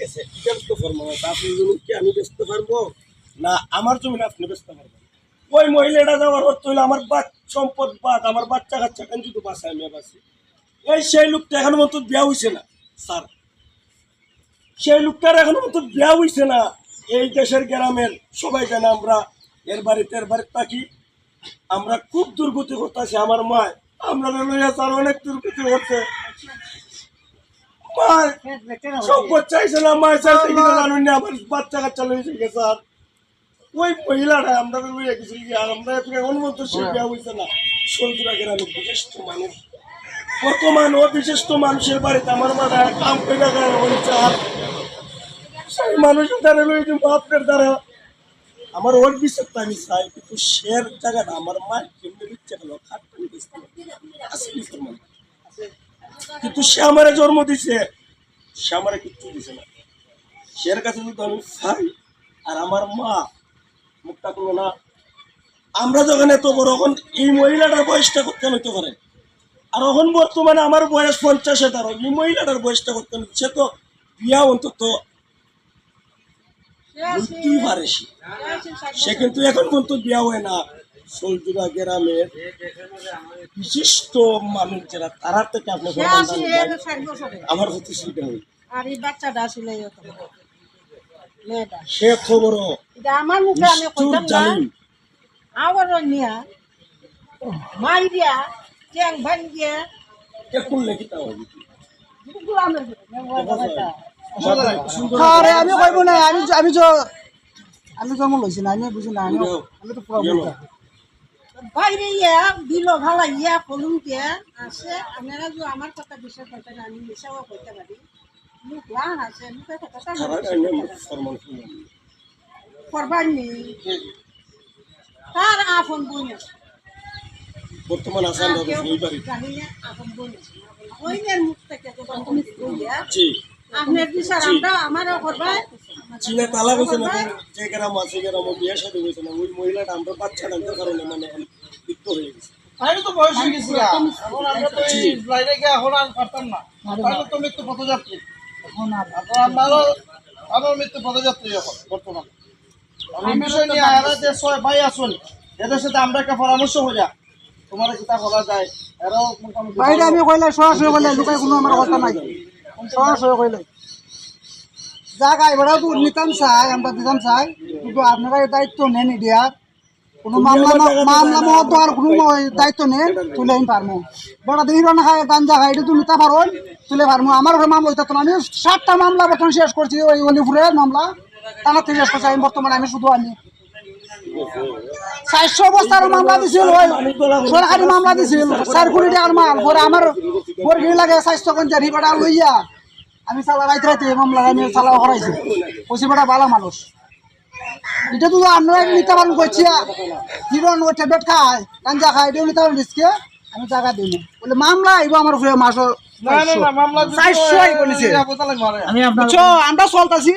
গেছে আপনি জমি কি আমি না, আমার জমি আপনি পারবেন ওই মহিলাটা যাওয়ার আমার সম্পদ বাদ, আমার বাচ্চা কাচ্চা কেন যদি বাসায় আমি বাঁচি এই সেই লোকটা মতো বিয়া না, স্যার। সেই লোকটার এখনও মতো বিয়া না। এই দেশের গ্রামের সবাই জানে আমরা, এর বাড়িতে এর বাড়িতে থাকি। আমরা খুব দুর্গতি করতেছি, আমার মা আমরা স্যার অনেক দুর্গতি করছে। মা সম্পদ চাইছে না মা চাইছে কিনা জানুন না আমার বাচ্চা কাচ্চা লইছে গেছে স্যার ওই মহিলাটা আমরা লইয়া গেছি আর আমরা এখানে অনুমত সে হইছে না। সন্তুরা গ্রামের বিশিষ্ট মানুষ। বর্তমান ও বিশিষ্ট মানুষের বাড়িতে আমার মাথা কাম করে দেখায় হয়েছে আর সেই মানুষের দ্বারা লইছে আপনার দ্বারা। আমার ওর বিষয়টা আমি চাই কিন্তু শের জায়গাটা আমার মা কেমনি দিচ্ছে গেল খাটটা আছে মুসলমান কিন্তু সে আমারে জন্ম দিছে। সে আমারে কিচ্ছু দিছে না। শের কাছে যদি আমি চাই আর আমার মা মুখটা করব না আমরা যখন এত বড় এখন এই মহিলাটার বয়সটা করতে হইতে পারে? আর এখন বর্তমানে আমার বয়স পঞ্চাশে তার এই মহিলাটার বয়সটা করতে সে তো বিয়া অন্তত পারে সে কিন্তু এখন পর্যন্ত বিয়া হয় না। সোলজুরা গ্রামের বিশিষ্ট মানুষ যারা তারা থেকে আপনি আমার নেই আর এই বাচ্চাটা আসলে এত বড়। মেয়েটা। সে খবর আমার মুখে আমি নিষ্ঠুর কইতাম না। জালিম আবার নিয়া মাইরিয়া চ্যাং ভাঙ্গিয়া। কে করলে কি তা হবে গুলামের ভিতরে সুন্দর আরে আমি কইব না আমি আমি তো আমি জন্ম লইছি না আমি বুঝি না আমি তো বাইরে ইয়া দিল ভালা ইয়া কলুম কে আছে। আপনারা যে আমার কথা বিশ্বাস করতে না আমি মিশাও করতে পারি। মুখ লান আছে মুখে কথা ফরমান শুনলাম তার আপন বোন আছে বর্তমান আসাম আর কেউ এই বাড়ি জানি না আপন বোন আছে ওইনের মুখ থেকে তো আপনার বিচার আমরা আমারও করবাই চীনে তালা গেছে না যে গ্রাম আছে গ্রাম বিয়ে সাথে গেছে না ওই মহিলাটা আমরা বাচ্চা ডাকতে কারণে মানে লিপ্ত হয়ে গেছে। তাইলে তো বয়স হয়ে গেছে এখন আমরা তো এই লাইনে গিয়ে এখন আর পারতাম না। তাহলে তো মৃত্যু পথযাত্রী। এখন আমারও আমার মৃত্যু পথযাত্রী এখন বর্তমানে। আমি বিষয় নিয়ে এরা যে ছয় ভাই আসুন এদের সাথে আমরা একটা পরামর্শ হয়ে যা তোমার কিতা বলা যায় এরাও মোটামুটি বাইরে আমি কইলে সরাসরি কইলে লুকাই কোনো আমার কথা নাই। সরাসরি কইলে। জায়গা এবারে তো নিতাম চাই আমরা দিতাম চাই কিন্তু আপনারা এই দায়িত্ব নেন দিয়ার কোনো মামলা মামলা মহত্ব আর কোনো দায়িত্ব নেন তুলে আমি পারব বড় দিন না খায় গাঞ্জা খাই এটা তুমি নিতে পারো তুলে পারব আমার ঘরে মামলা হইতে আমি সাতটা মামলা বর্তমানে শেষ করছি ওই অলিপুরের মামলা। থেকে শেষ করছি আমি বর্তমানে আমি শুধু আমি চারশো বস্তার মামলা দিছিল সরকারি মামলা দিছিল চার কোটি টাকার মাল পরে আমার লাগে স্বাস্থ্য কঞ্চারি বেটা লইয়া। আমি সালা রাইতে এই মামলা নিয়ে সালা করাইছি পশ্চিমটা ভালো মানুষ। এটা তো আমরা নিতে পারেন করছি হিরন ওই ট্যাবলেট খায় গাঞ্জা খায় এটাও নিতে পারেন রিস্কে আমি টাকা দিই বলে মামলা আইব আমার ঘুরে মাসও আমরা চলতেছি।